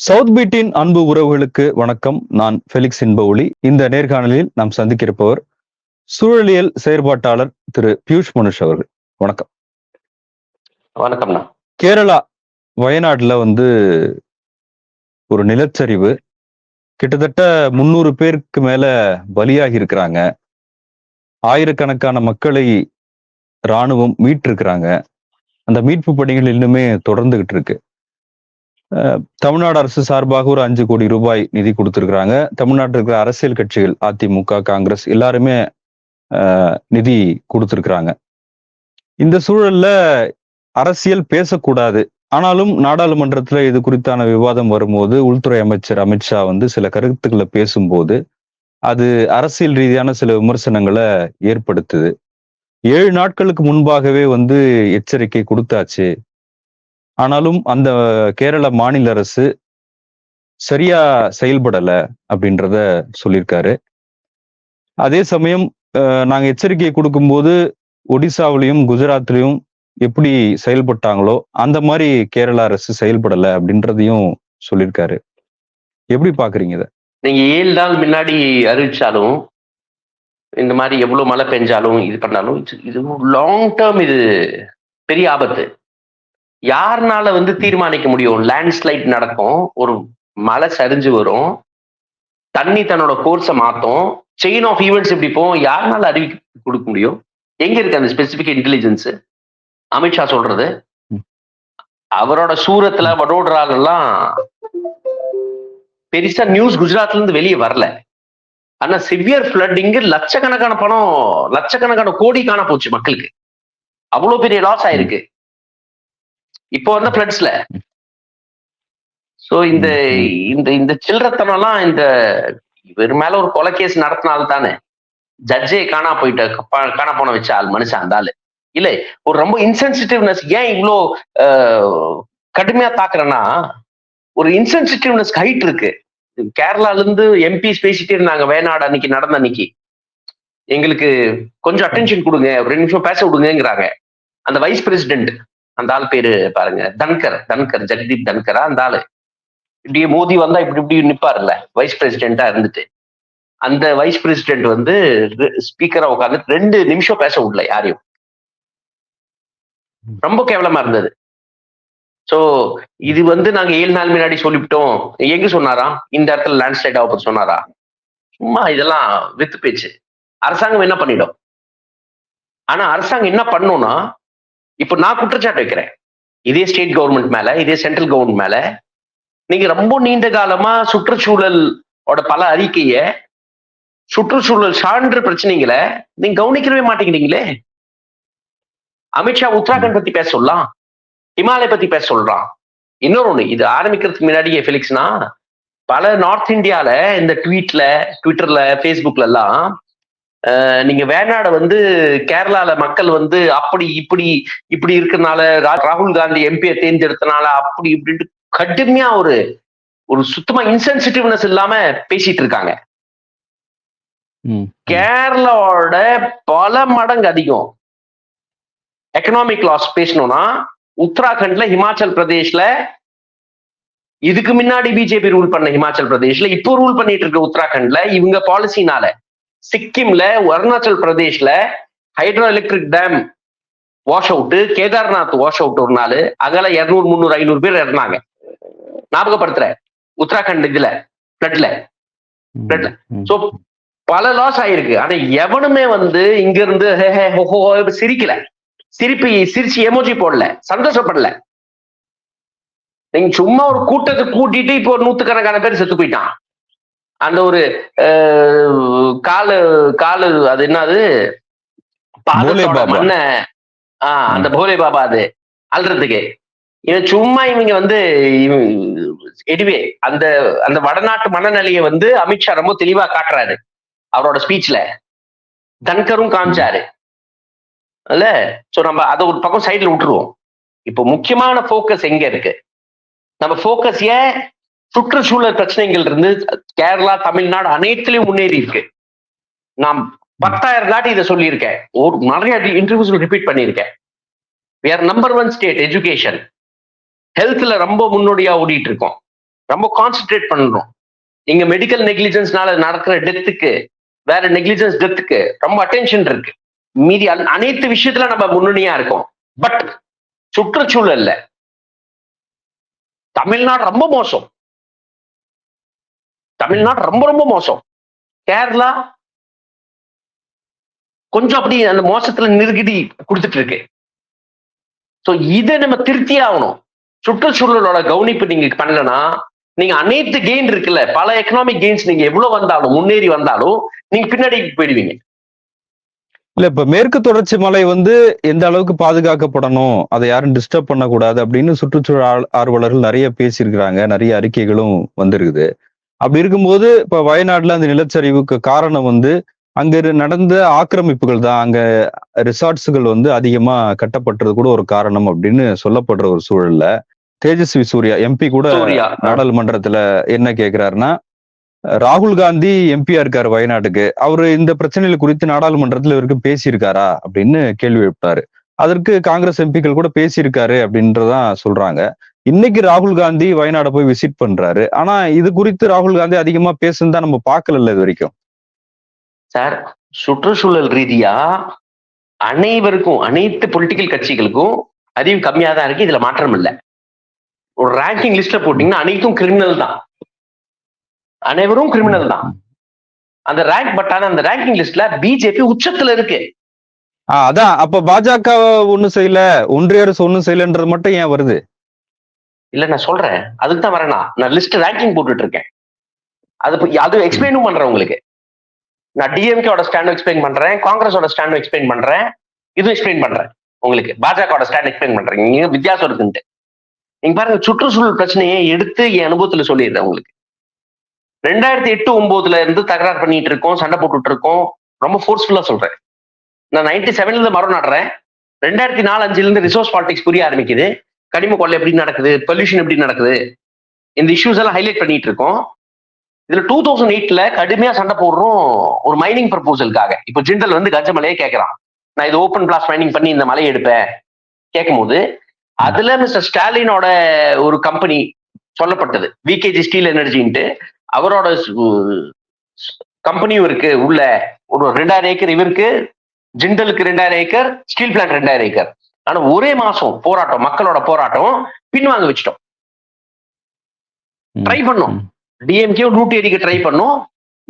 South பீட்டின் அன்பு உறவுகளுக்கு வணக்கம். நான் ஃபெலிக்ஸ் இன்பவுலி. இந்த நேர்காணலில் நாம் சந்திக்கிருப்பவர் சூழலியல் செயற்பாட்டாளர் திரு பியூஷ் மனுஷ் அவர்கள். வணக்கம். வணக்கம்ண்ணா. கேரளா வயநாடுல வந்து ஒரு நிலச்சரிவு. கிட்டத்தட்ட முன்னூறு பேருக்கு மேல பலியாகி இருக்கிறாங்க. ஆயிரக்கணக்கான மக்களை ராணுவம் மீட்டிருக்கிறாங்க. அந்த மீட்பு பணிகள் இன்னுமே தொடர்ந்துகிட்டு இருக்கு. தமிழ்நாடு அரசு சார்பாக ஒரு அஞ்சு கோடி ரூபாய் நிதி கொடுத்துருக்குறாங்க. தமிழ்நாட்டில் இருக்கிற அரசியல் கட்சிகள் அதிமுக காங்கிரஸ் எல்லாருமே நிதி கொடுத்துருக்குறாங்க. இந்த சூழல்ல அரசியல் பேசக்கூடாது. ஆனாலும் நாடாளுமன்றத்துல இது குறித்தான விவாதம் வரும்போது உள்துறை அமைச்சர் அமித்ஷா வந்து சில கருத்துக்களை பேசும்போது அது அரசியல் ரீதியான சில விமர்சனங்களை ஏற்படுத்துது. ஏழு நாட்களுக்கு முன்பாகவே வந்து எச்சரிக்கை கொடுத்தாச்சு. ஆனாலும் அந்த கேரள மாநில அரசு சரியா செயல்படல அப்படின்றத சொல்லியிருக்காரு. அதே சமயம் நாங்க எச்சரிக்கை கொடுக்கும்போது ஒடிசாவிலையும் குஜராத்லையும் எப்படி செயல்பட்டாங்களோ அந்த மாதிரி கேரளா அரசு செயல்படல அப்படின்றதையும் சொல்லியிருக்காரு. எப்படி பாக்குறீங்க இத? நீங்க ஏழு நாள் முன்னாடி அறிவிச்சாலும் இந்த மாதிரி எவ்வளவு மழை பெஞ்சாலும் இது பண்ணாலும் இது லாங் டேர்ம் இது பெரிய ஆபத்து. யாருனால வந்து தீர்மானிக்க முடியும்? லேண்ட்ஸ்லைட் நடக்கும் ஒரு மழை சரிஞ்சு வரும் தண்ணி தன்னோட கோர்ஸை மாத்தும் செயின் ஆஃப் ஈவெண்ட்ஸ் இப்படி போகும். யாருனால அறிவிக்க கொடுக்க முடியும்? எங்க இருக்கு அந்த ஸ்பெசிபிக் இன்டெலிஜென்ஸ் அமித்ஷா சொல்றது. அவரோட சூரத்துல வடோடராலெல்லாம் பெருசா நியூஸ் குஜராத்ல இருந்து வெளியே வரல. ஆனா சிவியர் ஃபிளட்டிங் லட்சக்கணக்கான பணம் லட்சக்கணக்கான கோடி காண போச்சு மக்களுக்கு. அவ்வளவு பெரிய லாஸ் ஆயிருக்கு. இப்போ வந்த ஃபிளட்ஸ்ல சோ இந்த இந்த இந்த சில்லறத்தனம்லாம் இந்த இவர் மேல ஒரு கொலை கேஸ் நடத்தினால தானே ஜட்ஜே காணா போயிட்ட காணா போன வச்ச ஆள் மனுஷன் அந்த ஆளு. இல்ல ஒரு ரொம்ப இன்சென்சிட்டிவ்னஸ் ஏன் இவ்வளோ கடுமையா தாக்குறேன்னா ஒரு இன்சென்சிட்டிவ்னஸ் ஹைட் இருக்கு. கேரளால இருந்து எம்பிஸ் பேசிட்டே இருந்தாங்க வேணாடு அன்னைக்கு நடந்த அன்னைக்கு. எங்களுக்கு கொஞ்சம் அட்டென்ஷன் கொடுங்க ஒரு ரெண்டு நிமிஷம் பேச விடுங்கங்கிறாங்க. அந்த வைஸ் பிரசிடென்ட் அந்த ஆள் பேரு பாருங்க. தன்கர் தன்கர் ஜெகதீப் தன்கரா அந்த ஆளு. இப்படியே மோதி வந்தா இப்படி இப்படி நிப்பாருல்ல வைஸ் பிரசிடென்டா இருந்துட்டு. அந்த வைஸ் பிரசிடென்ட் வந்து ஸ்பீக்கரா உட்காந்து ரெண்டு நிமிஷம் பேச விடல யாரையும். ரொம்ப கேவலமா இருந்தது. சோ இது வந்து நாங்க ஏழு நாள் முன்னாடி சொல்லிவிட்டோம். எங்க சொன்னாரா? இந்த இடத்துல லேண்ட்ஸ்லைட் ஆக போது சொன்னாரா? சும்மா இதெல்லாம் வித்து பேச்சு. அரசாங்கம் என்ன பண்ணிடும்? ஆனா அரசாங்கம் என்ன பண்ணும்னா இப்போ நான் குற்றச்சாட்டு வைக்கிறேன். இதே ஸ்டேட் கவர்மெண்ட் மேல இதே சென்ட்ரல் கவர்மெண்ட் மேல நீங்க ரொம்ப நீண்ட காலமா சுற்றுச்சூழலோட பல அறிக்கைய சுற்றுச்சூழல் சான்ற பிரச்சனைகளை நீங்க கவனிக்கவே மாட்டேங்கிறீங்களே? அமித்ஷா உத்தராகண்ட் பத்தி பேச சொல்லலாம். ஹிமாலய பத்தி பேச சொல்றான். இன்னொரு இது ஆரம்பிக்கிறதுக்கு முன்னாடியே ஃபிலிக்ஸ்னா பல நார்த் இந்தியால இந்த ட்வீட்ல ட்விட்டர்ல ஃபேஸ்புக்ல எல்லாம் நீங்க வேணாட வந்து கேரளால மக்கள் வந்து அப்படி இப்படி இப்படி இருக்கறனால ரா- ராகுல் காந்தி எம்பியை தேர்ந்தெடுத்தனால அப்படி இப்படின்ட்டு கடுமையா ஒரு ஒரு சுத்தமா இன்சென்சிட்டிவ்னஸ் இல்லாம பேசிட்டு இருக்காங்க. கேரளாவோட பல மடங்கு அதிகம். எக்கனாமிக் லாஸ் பேசணும்னா உத்தராகண்ட்ல ஹிமாச்சல் பிரதேஷ்ல இதுக்கு முன்னாடி பிஜேபி ரூல் பண்ண ஹிமாச்சல் பிரதேஷ்ல இப்போ ரூல் பண்ணிட்டு இருக்க உத்தராகண்ட்ல இவங்க பாலிசினால சிக்கிம்ல Arunachal பிரதேஷ்ல hydro electric dam wash out Kedarnath wash out ஒரு நாள். அங்கெல்லாம் இருநூறு முந்நூறு ஐநூறு பேர் இறந்தாங்க. ஞாபகப்படுத்துறேன் உத்தராகண்ட் இதுல Blood. ம். சோ பல லாஸ் ஆயிருக்கு. ஆனா எவனுமே வந்து இங்க இருந்து ஹே, ஹே, ஹோ, ஹோ, இப்ப சிரிக்கல. சிரிப்பு சிரிச்சு எமோஜி போடல. சந்தோஷப்படல. நீங்க சும்மா ஒரு கூட்டத்தை கூட்டிட்டு இப்போ நூத்துக்கணக்கான பேர் செத்து போயிட்டான். அந்த ஒரு காலு காலு அது என்னது. மண்ண. ஆஹ் அந்த போலே பாபா அது. அல்றதுக்கு இவன் சும்மா இவங்க வந்து எடிவே அந்த அந்த வடநாட்டு மனநிலையை வந்து அமித்ஷா ரொம்ப தெளிவா காட்டுறாரு. அவரோட ஸ்பீச்ல தன்கரும் காமிச்சாரு. இல்ல? சோ நம்ம அதை ஒரு பக்கம் சைடுல விட்டுருவோம். இப்போ முக்கியமான ஃபோக்கஸ் எங்க இருக்கு? நம்ம ஃபோக்கஸ் ஏன் சுற்றுச்சூழல் பிரச்சனைகள் இருந்து கேரளா தமிழ்நாடு அனைத்துலயும் முன்னேறி இருக்கு. நான் பத்தாயிரம் காட்டி இதை சொல்லியிருக்கேன். ஒரு நிறைய இன்டர்வியூஸ் ரிப்பீட் பண்ணியிருக்கேன். We number one state education ஹெல்த்ல ரொம்ப முன்னோடியா ஓடிட்டு இருக்கோம் ரொம்ப கான்சென்ட்ரேட் பண்றோம். இங்க மெடிக்கல் நெக்லிஜென்ஸ்னால நடக்கிற டெத்துக்கு வேற நெக்லிஜென்ஸ் டெத்துக்கு ரொம்ப அட்டென்ஷன் இருக்கு. மீதி அனைத்து விஷயத்துல நம்ம முன்னணியா இருக்கோம். பட் சுற்றுச்சூழல்ல தமிழ்நாடு ரொம்ப மோசம். தமிழ்நாடு ரொம்ப ரொம்ப மோசம். கேரளா கொஞ்சம் அப்படி அந்த மோசத்துல நெருக்கடி கொடுத்துட்டு இருக்கு ஸோ இதை நம்ம திருத்தியே ஆகணும். சுற்றுச்சூழலோட கவனிப்பு நீங்க பண்ணலன்னா நீங்க அனைத்து கெயின் இருக்குல்ல பல எக்கனாமிக் கெயின்ஸ் நீங்க எவ்வளவு வந்தாலும் முன்னேறி வந்தாலும் நீங்க பின்னாடி போயிடுவீங்க. இல்ல இப்ப மேற்கு தொடர்ச்சி மலை வந்து எந்த அளவுக்கு பாதுகாக்கப்படணும் அதை யாரும் டிஸ்டர்ப் பண்ணக்கூடாது அப்படின்னு சுற்றுச்சூழல் ஆர்வலர்கள் நிறைய பேசியிருக்கிறாங்க நிறைய அறிக்கைகளும் வந்திருக்குது. அப்படி இருக்கும்போது இப்ப வயநாட்டுல அந்த நிலச்சரிவுக்கு காரணம் வந்து அங்க நடந்த ஆக்கிரமிப்புகள் தான். அங்க ரிசார்ட்ஸுகள் வந்து அதிகமா கட்டப்பட்டது கூட ஒரு காரணம் அப்படின்னு சொல்லப்படுற ஒரு சூழல்ல. தேஜஸ்வி சூர்யா எம்பி கூட நாடாளுமன்றத்துல என்ன கேக்குறாருன்னா ராகுல் காந்தி எம்பியா இருக்காரு வயநாட்டுக்கு. அவரு இந்த பிரச்சனைகள் குறித்து நாடாளுமன்றத்துல இவருக்கு பேசியிருக்காரா அப்படின்னு கேள்வி எழுப்பினாரு. அதற்கு காங்கிரஸ் எம்பிக்கள் கூட பேசியிருக்காரு அப்படின்றதான் சொல்றாங்க. இன்னைக்கு ராகுல் காந்தி வயநாடு போய் விசிட் பண்றாரு. ஆனா இது குறித்து ராகுல் காந்தி அதிகமா பேசுன்னு தான் நம்ம பார்க்கல இது வரைக்கும். சார் சுற்றுச்சூழல் ரீதியா அனைவருக்கும் அனைத்து பொலிட்டிக்கல் கட்சிகளுக்கும் அறிவு கம்மியா தான் இருக்கு. இதுல மாற்றம் இல்லை. ஒரு ரேங்கிங் லிஸ்ட்ல போட்டீங்கன்னா அனைத்தும் கிரிமினல் தான். அனைவரும் கிரிமினல் தான். அந்த ரேங்க் பட் ஆனா அந்த ரேங்கிங் லிஸ்ட்ல பிஜேபி உச்சத்துல இருக்கு. அதான். அப்ப பாஜக ஒண்ணும் செய்யல ஒன்றிய அரசு ஒண்ணும் செய்யலன்றது மட்டும் ஏன் வருது? இல்ல நான் சொல்றேன். அதுக்கு தான் வரேனா நான். லிஸ்ட் ரேங்கிங் போட்டுட்டு இருக்கேன் அது அது எக்ஸ்பிளைனும் பண்றேன் உங்களுக்கு. நான் டிஎம்கேட ஸ்டாண்டும் எக்ஸ்பிளைன் பண்றேன். காங்கிரஸோட ஸ்டாண்டும் எக்ஸ்பிளைன் பண்றேன். இதுவும் எக்ஸ்பிளைன் பண்றேன் உங்களுக்கு. பாஜகவோட ஸ்டாண்ட் எக்ஸ்பிளைன் பண்றேன். நீங்க வித்தியாசம் இருக்குன்ட்டு. நீங்க பாருங்க சுற்றுச்சூழல் பிரச்சனையை எடுத்து என் அனுபவத்துல சொல்லிடுறேன் உங்களுக்கு. ரெண்டாயிரத்தி எட்டு ஒன்பதுல இருந்து தகராறு பண்ணிட்டு இருக்கோம் சண்டை போட்டுட்டு இருக்கோம். ரொம்ப ஃபோர்ஸ்ஃபுல்லா சொல்றேன். நான் நைன்டி செவன்ல இருந்து மரம் நடுறேன். ரெண்டாயிரத்தி நாலு அஞ்சுல இருந்து ரிசோர்ஸ் பாலிடிக்ஸ் புரிய ஆரம்பிக்குது. கனிம கொள்ளை எப்படி நடக்குது? பொல்யூஷன் எப்படி நடக்குது? இந்த இஷ்யூஸ் எல்லாம் ஹைலைட் பண்ணிட்டு இருக்கோம். இதுல டூ தௌசண்ட் எயிட்ல கடுமையா சண்டை போடுறோம் ஒரு மைனிங் ப்ரப்போசலுக்காக இப்போ ஜிண்டல் வந்து கஜமலையே கேட்கறான் நான் இது ஓப்பன் பிளாஸ் மைனிங் பண்ணி இந்த மலையை எடுப்பேன். கேட்கும்போது அதுல மிஸ்டர் ஸ்டாலினோட ஒரு கம்பெனி சொல்லப்பட்டது. விகேஜி ஸ்டீல் எனர்ஜின்ட்டு அவரோட கம்பெனியும் இருக்கு உள்ள. ஒரு ரெண்டாயிரம் ஏக்கர் இவருக்கு ஜிண்டலுக்கு ரெண்டாயிரம் ஏக்கர் ஸ்டீல் பிளான்ட் ரெண்டாயிரம் ஏக்கர். ஆனா ஒரே மாசம் போராட்டம் மக்களோட போராட்டம் பின்வாங்க வச்சிட்டோம். ட்ரை பண்ணோம். டிஎம்கே ரூட் ஏரிக்க ட்ரை பண்ணோம்.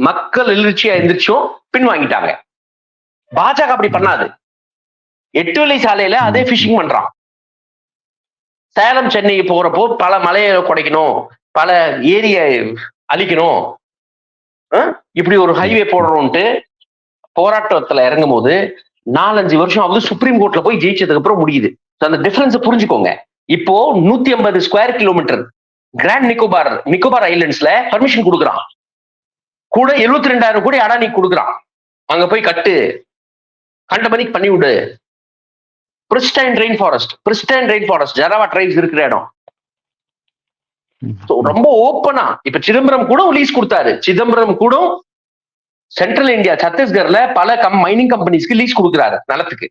மக்கள் எழுச்சியா எந்திரிச்சோம் பின்வாங்கிட்டாங்க. பாஜக அப்படி பண்ணாது. எட்டு வழி சாலையில அதே ஃபிஷிங் பண்றான். சேலம் சென்னை போறப்போ பல மலையை குடைக்கணும் பல ஏரியை அழிக்கணும். இப்படி ஒரு ஹைவே போடுறோம்ட்டு போராட்டத்துல இறங்கும் போது நாலஞ்சு வருஷம் ஆகுது சுப்ரீம் கோர்ட்ல போய் ஜெயிச்சதுக்கு அப்புறம் முடியுது. அந்த டிஃபரன்ஸ் புரிஞ்சுக்கோங்க. இப்போ நூத்தி ஐம்பது square kilometre grand Nicobar Nicobar ஐலண்ட்ஸ்ல permission கொடுக்குறான். கூட எழுபத்தி ரெண்டாயிரம் கோடி அடானி கொடுக்குறான். அங்க போய் கட்டு. கண்டமணிக்கு பண்ணி விடு. Pristine rain forest pristine rain forest Jarawa tribes இருக்கிற இடம். ரொம்ப ஓப்பனா இப்ப சிதம்பரம் கூட லீஸ் கொடுத்தாரு. சிதம்பரம் கூட சென்ட்ரல் இந்தியா சத்தீஸ்கர்ல பல கம் மைனிங் கம்பெனிஸ்க்கு லீஸ் கொடுக்குறாரு நிலத்துக்கு.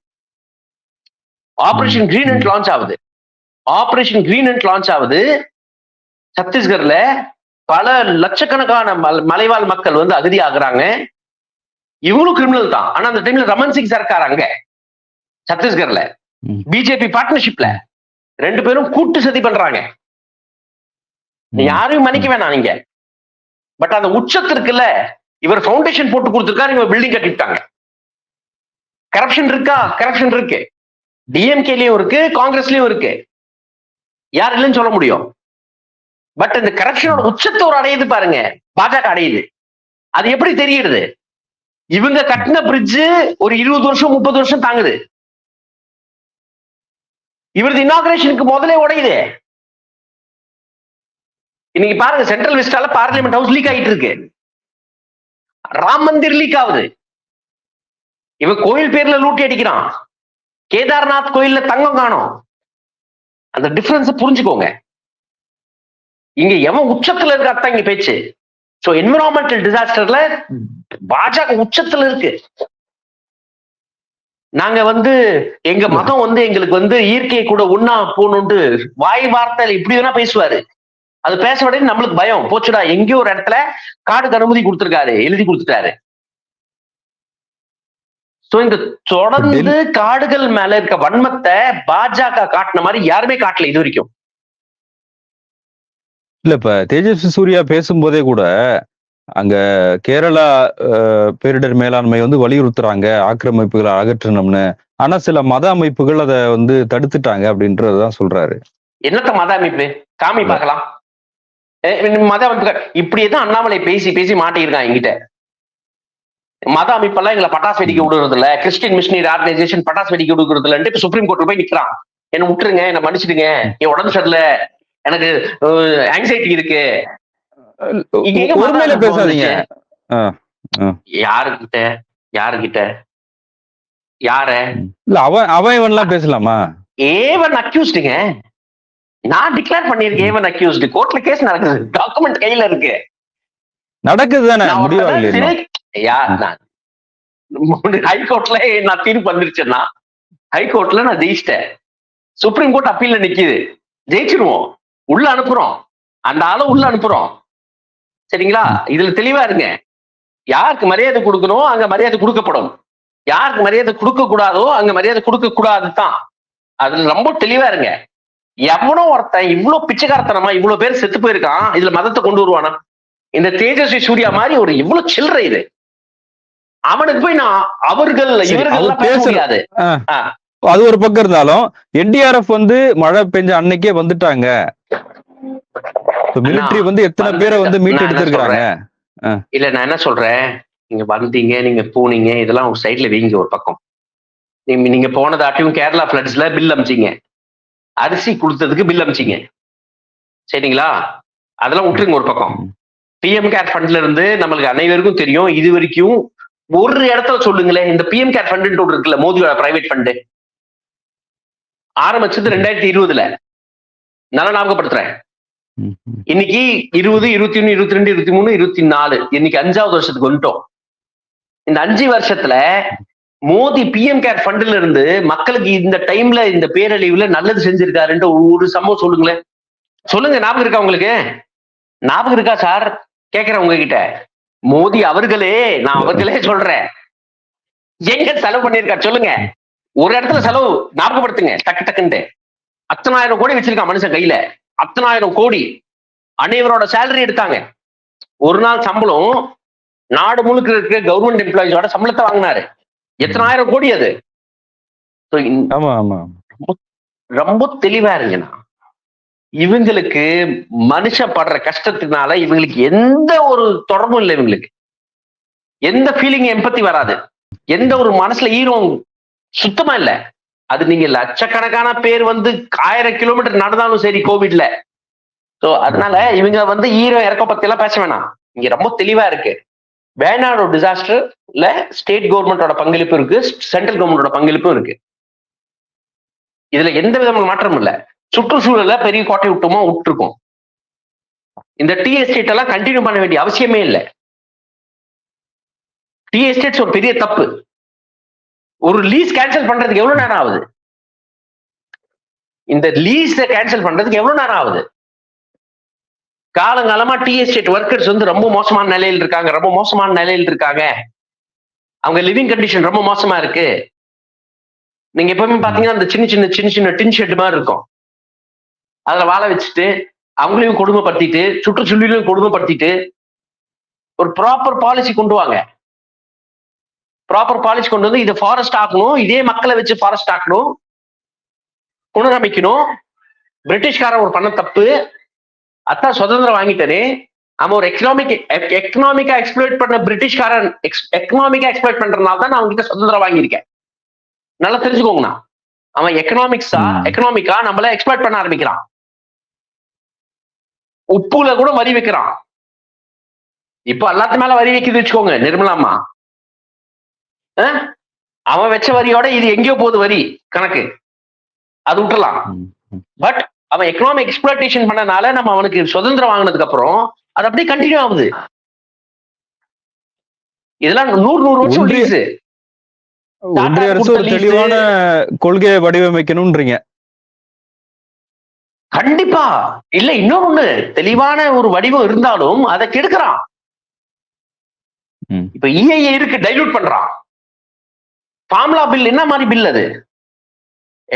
ஆபரேஷன் கிரீன் அண்ட் லான்ச் ஆகுது. ஆபரேஷன் கிரீன் அண்ட் லான்ச் ஆகுது. சத்தீஸ்கர்ல பல லட்சக்கணக்கான மல்- மலைவாழ் மக்கள் வந்து அகதி ஆகுறாங்க இவங்களும் கிரிமினல் தான். ஆனா அந்த டைம்ல ரமன் சிங் சர்க்கார் அங்க? சத்தீஸ்கர்ல. பிஜேபி பார்ட்னர்ஷிப்ல ரெண்டு பேரும் கூட்டு சதி பண்றாங்க. யாரையும் மன்னிக்க வேணாம் நீங்க பட் அந்த உச்சத்திற்குல இவர் ஃபவுண்டேஷன் போட்டு கொடுத்துருக்காரு இவங்க பில்டிங் கட்டிட்டாங்க. கரப்ஷன் இருக்கா? கரப்ஷன் இருக்கு. டிஎம்கேலயும் இருக்கு காங்கிரஸ்லயும் இருக்கு. யார் இல்லைன்னு சொல்ல முடியும். பட் இந்த கரப்ஷனோட உச்சத்தை ஒரு அடையுது பாருங்க. பாஜக அடையுது. அது எப்படி தெரியுது இவங்க கட்டின பிரிட்ஜ் ஒரு இருபது வருஷம் முப்பது வருஷம் தாங்குது. இவரது இனாகிரேஷனுக்கு முதலே உடையுது. இன்னைக்கு பாருங்க சென்ட்ரல் விஸ்டால பார்லிமெண்ட் ஹவுஸ் லீக் ஆயிட்டு இருக்கு. ராம் மந்திர் லீக் ஆகுது. இவன் கோயில் பேர்ல லூட்டி அடிக்கிறான். கேதார்நாத் கோயில்ல தங்கம் காணோம். அந்த டிஃபரன்ஸ் புரிஞ்சுக்கோங்க. இங்க எவன் உச்சத்துல இருக்க இங்க பேச்சு. சோ என்விரான்மெண்டல் டிசாஸ்டர்ல பாஜக உச்சத்துல இருக்கு. நாங்க வந்து எங்க மதம் வந்து எங்களுக்கு வந்து இயற்கை கூட ஒன்னா போகணும்ட்டு வாய் வார்த்தை இப்படி வேணா பேசுவாரு. அது பேச விட நம்மளுக்கு பயம். போச்சுடா எங்கேயோ ஒரு இடத்துல காடுக்கு அனுமதி கொடுத்திருக்காரு எழுதி கொடுத்துட்டாரு. சோ இந்த தொடர்ந்து காடுகள் மேல இருக்க வன்மத்தை பாஜக காட்டின மாதிரி யாருமே காட்டல இது வரைக்கும். இல்ல இப்ப தேஜஸ்வி சூர்யா பேசும்போதே கூட அங்க கேரளா பேரிடர் மேலாண்மை வந்து வலியுறுத்துறாங்க ஆக்கிரமிப்புகளை அகற்றணும்னு. ஆனா சில மத அமைப்புகள் அதை வந்து தடுத்துட்டாங்க அப்படின்றதுதான் சொல்றாரு. என்னத்த மத அமைப்பு? காமி பார்க்கலாம். மத அமைப்புகள். இப்படியேதான் அண்ணாமலை பேசி பேசி மாட்டியிருக்கான் என்கிட்ட. மத அமைப்பெல்லாம் எங்களை பட்டாசு வெடிக்க விடுறது இல்ல கிறிஸ்டின் மிஷினரி ஆர்கனைசேஷன் பட்டாசு வெடிக்க விடுறது இல்லன்ட்டு இப்ப சுப்ரீம் கோர்ட்ல போய் நிக்கிறான். என்ன விட்டுருங்க என்ன மன்னிச்சிடுங்க. என் உடம்பு சரியில்ல. எனக்கு ஆங்ஸைட்டி இருக்கு. பேசாதீங்க. வந்துச்சு? யாருகிட்ட யாருகிட்ட யார? இல்ல அவன் அவன் இவன்லாம் பேசலாமா? ஏவன் அக்யூஸ்டுங்க நான் டிக்ளேர் பண்ணிருக்கேன் ஏவன் அக்யூஸ்டு கோர்ட்ல கேஸ் நடக்குது. டாக்குமெண்ட் கையில இருக்கு. நடக்குது தானே? நான் முடிவாகல ஒருத்தனை இன்னும். சிறை- யா, நான் ஹைகோர்ட்ல நான் தீர்ப்பு வந்துருச்சேன்னா ஹைகோர்ட்ல நான் ஜெயிச்சிட்டேன். சுப்ரீம் கோர்ட் அப்பீல்ல நிக்குது. ஜெயிச்சிருவோம். உள்ள அனுப்புறோம். அந்த ஆளை உள்ள அனுப்புறோம். சரிங்களா? இதுல தெளிவா இருங்க. யாருக்கு மரியாதை கொடுக்கணும் அங்க மரியாதை கொடுக்கப்படும். யாருக்கு மரியாதை கொடுக்க கூடாதோ அங்க மரியாதை கொடுக்க கூடாது தான் அதுல ரொம்ப தெளிவா இருங்க. எவனோ ஒருத்தன் இவ்வளவு பிச்சைக்காரத்தனமா இவ்வளவு பேர் செத்து போயிருக்கான் இதுல மதத்தை கொண்டு வருவானா? இந்த தேஜஸ்வி சூர்யா மாதிரி ஒரு இவ்வளவு சில்லறை இது. அவனுக்கு போய் நான் அவர்கள் இவர்கள் பேச முடியாது. அது ஒரு பக்கம் இருந்தாலும் என்டிஆர்எஃப் வந்து மழை பெஞ்ச அன்னைக்கே வந்துட்டாங்க. மிலிட்டரி வந்து எத்தனை பேரை வந்து மீட் எடுத்திருக்காங்க இல்ல நான் என்ன சொல்றேன்? நீங்க வந்தீங்க நீங்க போனீங்க இதெல்லாம் ஒரு சைட்ல வைங்க ஒரு பக்கம். நீங்க நீங்க போனதாட்டியும் கேரளா பிளட்ஸ்ல பில் அமிச்சிங்க. அரிசி கொடுத்ததுக்கு பில் அமிச்சிங்க சரிங்களா? அதெல்லாம் விட்டுருங்க ஒரு பக்கம். பிஎம் கேர் ஃபண்ட்ல இருந்து நம்மளுக்கு அனைவருக்கும் தெரியும். இது வரைக்கும் ஒரு இடத்துல சொல்லுங்களேன். இந்த பிஎம் கேர் ஃபண்ட் ஒன்று இருக்குல்ல மோதியோட பிரைவேட் ஃபண்டு ஆரம்பிச்சது ரெண்டாயிரத்தி இருபதுல. நல்லா ஞாபகப்படுத்துறேன். இன்னைக்கு இருபது இருபத்தி ஒண்ணு இருபத்தி ரெண்டு இருபத்தி மூணு இருபத்தி நாலு. இன்னைக்கு அஞ்சாவது வருஷத்துக்கு வந்துட்டோம். இந்த அஞ்சு வருஷத்துல மோடி பிஎம் கேர் ஃபண்ட்ல இருந்து மக்களுக்கு இந்த டைம்ல இந்த பேரழிவுல நல்லது செஞ்சிருக்காருன்ற ஒரு சம்பவம் சொல்லுங்களேன். சொல்லுங்க ஞாபகம் இருக்கா உங்களுக்கு? ஞாபகம் இருக்கா சார்? கேக்குறேன் உங்ககிட்ட. மோடி அவர்களே நான் அவர்களே சொல்றேன். எங்க செலவு பண்ணிருக்காரு சொல்லுங்க. ஒரு இடத்துல செலவு ஞாபகப்படுத்துங்க டக்கு டக்குன்ட்டு. அத்தனாயிரம் கோடி வச்சிருக்கான் மனுஷன் கையில. அத்தனாயிரம் கோடி. அனைவரோட சேலரி எடுத்தாங்க. ஒரு நாள் சம்பளம் நாடு முழுக்க இருக்கிற கவர்மெண்ட் எம்ப்ளாயிஸோட சம்பளத்தை வாங்கினாரு. எத்தனாயிரம் கோடி அது? ரொம்ப தெளிவா இருங்கண்ணா. இவங்களுக்கு மனுஷன் படுற கஷ்டத்தினால இவங்களுக்கு எந்த ஒரு தொடர்பும் இல்லை இவங்களுக்கு. எந்த ஃபீலிங் எம்பத்தி வராது. எந்த ஒரு மனசுல ஈரம் சுத்தமா இல்ல. அது நீங்க லட்சக்கணக்கான பேர் வந்து ஆயிரம் கிலோமீட்டர் நடந்தாலும் சரி கோவிட்ல. சோ அதனால இவங்க வந்து ஈரம் இறக்க பத்தி எல்லாம் பேச வேணாம். இங்க ரொம்ப தெளிவா இருக்கு. வேணாடு டிசாஸ்டர்ல ஸ்டேட் கவர்மெண்டோட பங்களிப்பு இருக்கு சென்ட்ரல் கவர்மெண்டோட பங்களிப்பும் இருக்கு. இதுல எந்த விதமான மாற்றமும் இல்லை. சுற்றுச்சூழல பெரிய கோட்டை விட்டோமோ விட்டுருக்கோம். இந்த டி எஸ்டேட் எல்லாம் கண்டினியூ பண்ண வேண்டிய அவசியமே இல்லை. டி எஸ்டேட்ஸ் ஒரு பெரிய தப்பு. ஒரு லீஸ் கேன்சல் பண்றதுக்கு எவ்வளவு நேரம் ஆகுது? இந்த லீஸ கேன்சல் பண்றதுக்கு எவ்வளவு நேரம் ஆகுது? காலங்காலமா டி எஸ்டேட் ஒர்க்கர்ஸ் வந்து ரொம்ப மோசமான நிலையில் இருக்காங்க ரொம்ப மோசமான நிலையில் இருக்காங்க. அவங்க லிவிங் கண்டிஷன் ரொம்ப மோசமா இருக்கு. நீங்க எப்பவுமே பாத்தீங்கன்னா அந்த சின்ன சின்ன சின்ன சின்ன டின் ஷெட் மாதிரி இருக்கும். அதுல வாழ வச்சுட்டு அவங்களையும் கொடுமைப்படுத்திட்டு சுற்றுச்சூழலையும் கொடுமைப்படுத்திட்டு ஒரு ப்ராப்பர் பாலிசி கொண்டு வாங்க. ப்ராப்பர் பாலிசி கொண்டு வந்து இதை ஃபாரஸ்ட் ஆக்கணும் இதே மக்களை வச்சு ஃபாரஸ்ட் ஆக்கணும் புனரமைக்கணும். பிரிட்டிஷ்காரன் ஒரு பண்ண தப்பு அதான் சுதந்திரம் வாங்கிட்டானே. அவன் ஒரு எக்கனாமிக் எக்கனாமிக்கா எக்ஸ்ப்ளோர் பண்ண பிரிட்டிஷ்காரன் எக்கனாமிக்கா எக்ஸ்ப்ளோர் பண்றதுனால தான் நான் அவங்ககிட்ட சுதந்திரம் வாங்கியிருக்கேன். நல்லா தெரிஞ்சுக்கோங்கண்ணா அவன் எக்கனாமிக்ஸா. எக்கனாமிக்கா நம்மள எக்ஸ்பெக்ட் பண்ண ஆரம்பிக்கிறான். உப்புல கூட வரி வைக்கிறான். இப்போ எல்லாத்து மேல வரி வைக்குது வச்சுக்கோங்க நிர்மலாமா? அவன் வச்ச வரியோட இது எங்கேயோ போகுது வரி கணக்கு. அது விட்டுறலாம். ம், ம். பட் அவன் எக்கனாமிக் எக்ஸ்பிளேஷன் பண்ணனால நம்ம அவனுக்கு சுதந்திரம் வாங்கினதுக்கு அப்புறம் அது அப்படியே கண்டினியூ ஆகுது. இதெல்லாம் நூறு நூறு வருஷம் ஒன்றிய- லீஸு ஒன்றிய அரசு ஒரு தெளிவான கொள்கையை வடிவமைக்கணும்ன்றீங்க கண்டிப்பா. இல்ல இன்னொன்னு தெளிவான ஒரு வடிவம் இருந்தாலும் அதை கெடுக்கிறான். இப்ப இஐஏ இருக்கு டைல்யூட் பண்றான். ஃபார்முலா பில் என்ன மாதிரி பில் அது?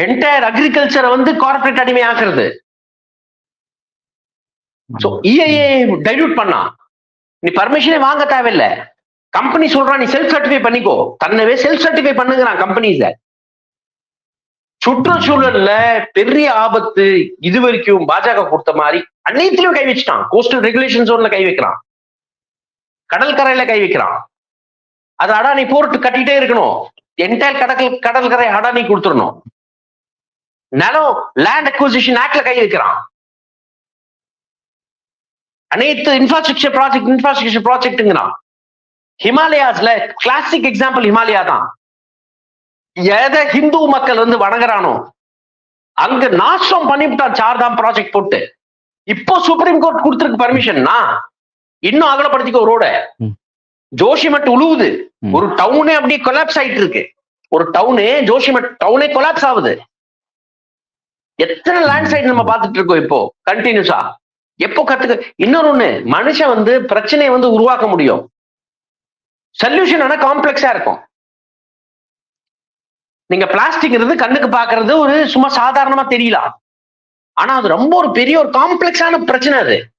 என்டையர் அக்ரிகல்ச்சரை வந்து கார்பரேட் அடிமை ஆக்குறது இஐஏ டைல்யூட் பண்ணா. நீ பர்மிஷனே வாங்க தேவையில்ல. கம்பெனி சொல்றான் நீ செல்ஃப் சர்டிஃபை பண்ணிக்கோ. தன்னவே செல்ஃப் சர்டிஃபை பண்ணுங்கிறான் கம்பெனிஸ சுற்றுச்சூழல்ல பெரிய ஆபத்து இது வரைக்கும் பாஜக கொடுத்த மாதிரி அனைத்திலும் கை வச்சுட்டான். கோஸ்டல் ரெகுலேஷன் ஜோன்ல கை வைக்கிறான். கடல் கரையில கை வைக்கிறான். அது அடானி போர்ட் கட்டிட்டே இருக்கணும். என்டையர் கடல் கடற்கரை அடானி கொடுத்துடணும். நிலம் லேண்ட் அக்விசிஷன் ஆக்ட்ல கை வைக்கிறான் அனைத்து இன்ஃப்ராஸ்ட்ரக்சர் ப்ராஜெக்ட் இன்ஃப்ராஸ்ட்ரக்சர் ப்ராஜெக்ட்டுங்கிறான் ஹிமாலயாஸ்ல கிளாசிக் எக்ஸாம்பிள் ஹிமாலயா தான். எதை ஹிந்து மக்கள் வந்து வணங்குறானோ அங்க நாசம் பண்ணிவிட்டான் சார்தாம் ப்ராஜெக்ட் போட்டு. இப்போ சுப்ரீம் கோர்ட் கொடுத்திருக்கு பர்மிஷன்னா இன்னும் அகலப்படுத்திக்கோ ரோட. ஜோஷிமட் உழுவுது. ஒரு டவுனே அப்படியே கொலாப்ஸ் ஆயிட்டு இருக்கு ஒரு டவுனே ஜோஷிமட் டவுனே கொலாப்ஸ் ஆகுது. எத்தனை லேண்ட் நம்ம பார்த்துட்டு இருக்கோம் இப்போ கண்டினியூஸா எப்போ கத்துக்க? இன்னொரு ஒண்ணு மனுஷன் வந்து பிரச்சனையை வந்து உருவாக்க முடியும். சொல்யூஷன் ஆனா காம்ப்ளெக்ஸா இருக்கும். நீங்க பிளாஸ்டிக்ங்கிறது கண்ணுக்கு பாக்குறது ஒரு சும்மா சாதாரணமா தெரியலாம் ஆனா அது ரொம்ப ஒரு பெரிய ஒரு காம்ப்ளெக்ஸான பிரச்சனை அது.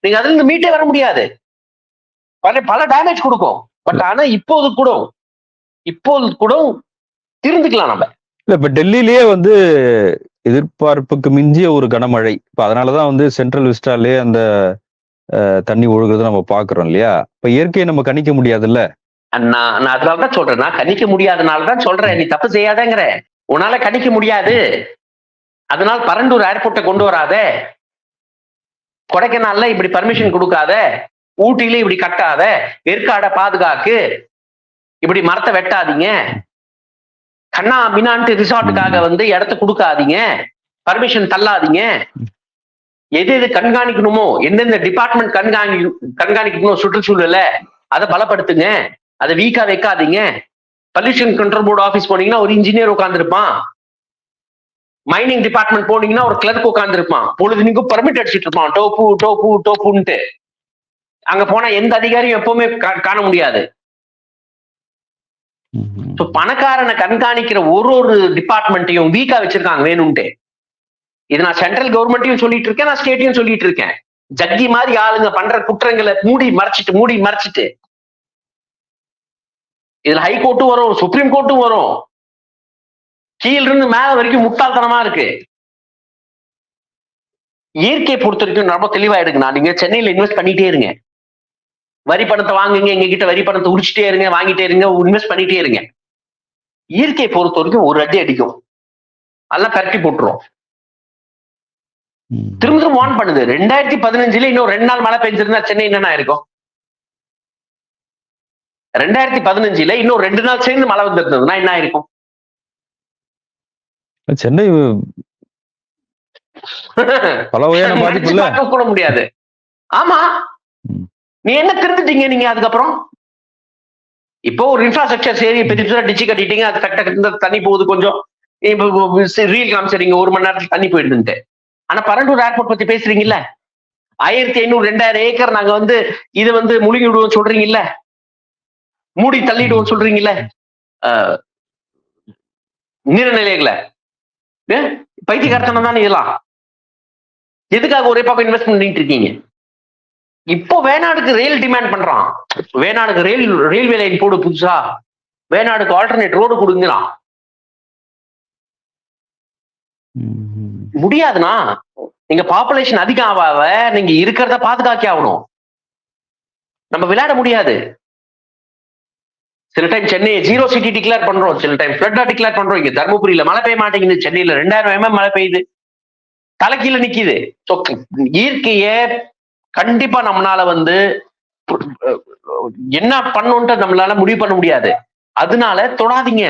நீங்க அதுல இருந்து மீட்டே வர முடியாது. பல பல டேமேஜ் கொடுக்கும். பட் ஆனா இப்போது கூட இப்போது கூட திருந்துக்கலாம் நம்ம. இல்ல இப்ப டெல்லியிலேயே வந்து எதிர்பார்ப்புக்கு மிஞ்சிய ஒரு கனமழை. இப்ப அதனாலதான் வந்து சென்ட்ரல் விஸ்டாலே அந்த தண்ணி ஒழுகுறத நம்ம பாக்குறோம் இல்லையா? இப்ப இயற்கையை நம்ம கணிக்க முடியாதுல்ல? நான் நான் அதனாலதான் சொல்றேன். நான் கணிக்க முடியாதனாலதான் சொல்றேன். நீ தப்பு செய்யாதங்கிற. உன்னால கணிக்க முடியாது. அதனால பரண்டூர் ஏர்போர்ட்டை கொண்டு வராத. கொடைக்கானல்ல இப்படி பர்மிஷன் கொடுக்காத. ஊட்டியில இப்படி கட்டாத. ஏற்காடை பாதுகாக்கு. இப்படி மரத்தை வெட்டாதீங்க. கண்ணா மினான்ட்டு ரிசார்ட்டுக்காக வந்து இடத்த கொடுக்காதீங்க. பர்மிஷன் தள்ளாதீங்க. எது எது கண்காணிக்கணுமோ எந்தெந்த டிபார்ட்மெண்ட் கண்காணி கண்காணிக்கணும் சுற்றுச்சூழல அதை பலப்படுத்துங்க. அதை வீக்கா வைக்காதீங்க. பொல்யூஷன் கண்ட்ரோல் போர்டு ஆபீஸ் போனீங்கன்னா ஒரு இன்ஜினியர் உட்காந்துருப்பான் மைனிங் டிபார்ட்மெண்ட் போனீங்கன்னா ஒரு கிளர்க் உட்காந்துருப்பான் பொழுதுனிக்கும் பர்மிட் அடிச்சிட்டு இருப்பான். டோப்பு டோப்பு டோப்புன்ட்டு. அங்க போனா எந்த அதிகாரியும் எப்பவுமே காண முடியாது. பணக்காரனை கண்காணிக்கிற ஒரு ஒரு டிபார்ட்மெண்ட்டையும் வீக்கா வச்சிருக்காங்க வேணும்ட்டு இது நான் சென்ட்ரல் கவர்மெண்ட்டையும் சொல்லிட்டு இருக்கேன் நான் ஸ்டேட்டையும் சொல்லிட்டு இருக்கேன் ஜக்கி மாதிரி ஆளுங்க பண்ற குற்றங்களை மூடி மறைச்சிட்டு மூடி மறைச்சிட்டு. இதுல ஹை கோர்ட்டும் வரும் சுப்ரீம் கோர்ட்டும் வரும். கீழ இருந்து மேல வரைக்கும் முட்டாள்தனமா இருக்கு. இயற்கையை பொறுத்த வரைக்கும் ரொம்ப தெளிவாயிடுங்க. நான் நீங்க சென்னையில இன்வெஸ்ட் பண்ணிட்டே இருங்க வரி பணத்தை வாங்குங்க எங்க கிட்ட வரி பணத்தை உடிச்சிட்டே இருங்க வாங்கிட்டே இருங்க இன்வெஸ்ட் பண்ணிட்டே இருங்க. இயற்கையை பொறுத்த வரைக்கும் ஒரு அடி அடிக்கும். அதெல்லாம் பரட்டி போட்டுரும். திரும்ப திரும்ப வான் பண்ணுது. ரெண்டாயிரத்தி பதினஞ்சுல இன்னும் ரெண்டு நாள் மழை பெஞ்சிருந்தா சென்னை என்னன்னா இருக்கும் ரெண்டாயிரத்தி பதினஞ்சுல இன்னும் ரெண்டு நாள் சேர்ந்து மழை வந்திருந்ததுன்னா என்ன ஆயிருக்கும்? சென்னை பல வகையான பாதிப்பு முடியாது. ஆமா. நீ என்ன திருந்துட்டீங்க நீங்க அதுக்கப்புறம்? இப்போ ஒரு இன்ஃப்ராஸ்ட்ரக்சர் சரி பெருசா டிச்சு கட்டிட்டீங்க அது டக் டக் தண்ணி போகுது கொஞ்சம். ரீல் காமிச்சிருங்க ஒரு மணி நேரத்துல தண்ணி போயிடுதுன்ட்டு. ஆனா பரண்டூர் ஏர்போர்ட் பத்தி பேசுறீங்கல்ல? ஆயிரத்தி ஐநூறு ரெண்டாயிரம் ஏக்கர் நாங்க வந்து இது வந்து முழுங்கி விடுவோம் சொல்றீங்கல்ல? மூடி தள்ளிடுவோம் சொல்றீங்கல்ல? அஹ், நீர்நிலைகளை ஏ? தானே இதெல்லாம்? எதுக்காக ஒரே பக்கம் இன்வெஸ்ட் பண்ணிட்டு இருக்கீங்க? இப்போ வேணாடுக்கு ரயில் டிமாண்ட் பண்றான். வேணாடுக்கு ரயில் ரயில்வே லைன் போடு புதுசா. வேணாடுக்கு ஆல்டர்னேட் ரோடு கொடுங்களாம் ம். முடியாதுண்ணா. நீங்க பாப்புலேஷன் அதிகம் ஆக நீங்க இருக்கிறத பாதுகாக்கி ஆகணும். நம்ம விளையாட முடியாது. சில டைம் சென்னையை ஜீரோ சிட்டி டிக்ளேர் பண்றோம். சில டைம் ஃபிளட்டா டிக்ளேர் பண்றோம். இங்க தர்மபுரியில மழை பெய்ய மாட்டேங்குது. சென்னையில ரெண்டாயிரம் எம்எம் மழை பெய்யுது. தலைக்கீழ நிக்குது. இயற்கைய கண்டிப்பா நம்மளால வந்து என்ன பண்ணணும்ட்டு நம்மளால முடிவு பண்ண முடியாது. அதனால தொடாதீங்க.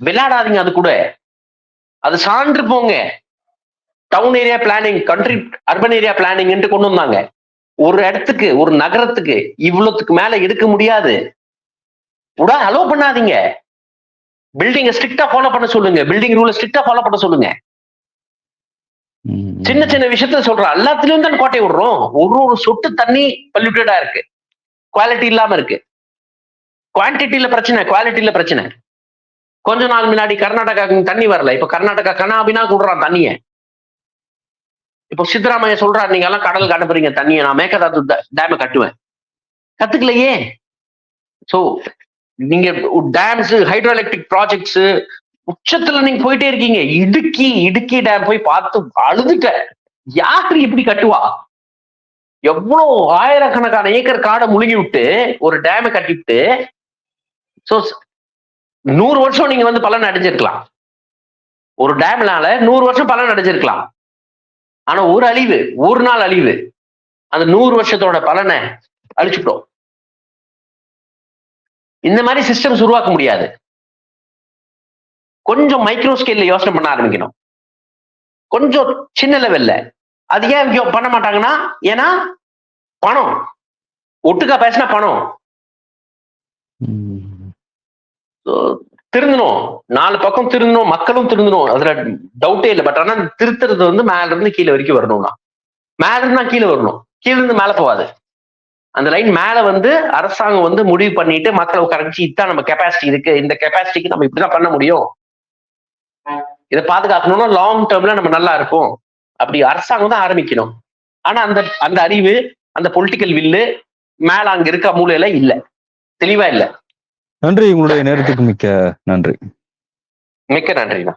விளையாடாதீங்க அது கூட. அது சான்று போங்க. Town area planning country urban area பிளானிங்ன்ட்டு கொண்டு வந்தாங்க. ஒரு இடத்துக்கு ஒரு நகரத்துக்கு இவ்வளவுக்கு மேல எடுக்க முடியாது. உடா அலோவ் பண்ணாதீங்க. பில்டிங்கை ஸ்ட்ரிக்டா ஃபாலோ பண்ண சொல்லுங்க. பில்டிங் ரூலை ஸ்ட்ரிக்டா ஃபாலோ பண்ண சொல்லுங்க. சின்ன சின்ன விஷயத்த சொல்றோம் எல்லாத்துலயும் தான் கோட்டை விடுறோம். ஒரு ஒரு சொட்டு தண்ணி பல்யூட்டடா இருக்கு. குவாலிட்டி இல்லாம இருக்கு. குவான்டிட்டியில பிரச்சனை குவாலிட்டியில பிரச்சனை. கொஞ்ச நாள் முன்னாடி கர்நாடகாவுக்கு தண்ணி வரல. இப்ப கர்நாடகா கனாபினா விடுறான் தண்ணிய. இப்போ சித்தராமைய சொல்றாரு நீங்க எல்லாம் கடலுக்கு அனுப்புறீங்க தண்ணியை. நான் மேகதாது டேம கட்டுவேன். கத்துக்கலையே. சோ நீங்க டேம்ஸ் ஹைட்ரோ எலக்ட்ரிக் ப்ராஜெக்ட்ஸ் உச்சத்துல நீங்க போயிட்டே இருக்கீங்க. இடுக்கி இடுக்கி டேம் போய் பார்த்து அழுதுட்ட. யாரு இப்படி கட்டுவா? எவ்வளவு ஆயிரக்கணக்கான ஏக்கர் காடை முழுங்கி விட்டு ஒரு டேமை கட்டிவிட்டு ஸோ நூறு வருஷம் நீங்க வந்து பலன் அடைஞ்சிருக்கலாம். ஒரு டேம்னால நூறு வருஷம் பலன் அடைஞ்சிருக்கலாம். ஆனா ஒரு அழிவு ஒரு நாள் அழிவு. அந்த நூறு வருஷத்தோட பலனை அழிச்சுட்டோம். இந்த மாதிரி சிஸ்டம்ஸ் உருவாக்க முடியாது. கொஞ்சம் மைக்ரோ ஸ்கேல்ல யோசனை பண்ண ஆரம்பிக்கணும். கொஞ்சம் சின்ன லெவல்ல அது ஏன் பண்ண மாட்டாங்கன்னா ஏன்னா பணம். ஒட்டுக்கா பேசினா பணம். திருந்தணும். நாலு பக்கம் திருந்தணும் மக்களும் திருந்தணும். அதுல டவுட்டே இல்லை. பட் ஆனா திருத்துறது வந்து மேல இருந்து கீழே வரைக்கும் வரணும்னா மேல இருந்தா தான் கீழே வரணும். கீழே இருந்து மேல போகாது. அந்த லைன் மேல வந்து அரசாங்கம் வந்து முடிவு பண்ணிட்டு மக்களை கரைச்சி இதான் நம்ம கெப்பாசிட்டி இருக்கு. இந்த கெப்பாசிட்டிக்கு நம்ம இப்படிதான் பண்ண முடியும். இதை பாதுகாக்கணும்னா லாங் டேர்ம்ல நம்ம நல்லா இருக்கும் அப்படி அரசாங்கம் தான் ஆரம்பிக்கணும். ஆனா அந்த அந்த அறிவு அந்த பொலிட்டிக்கல் வில்லு மேல அங்க இருக்க மூலையில இல்ல. தெளிவா இல்ல. நன்றி. உங்களுடைய நேரத்துக்கு மிக்க நன்றி. மிக்க நன்றிண்ணா.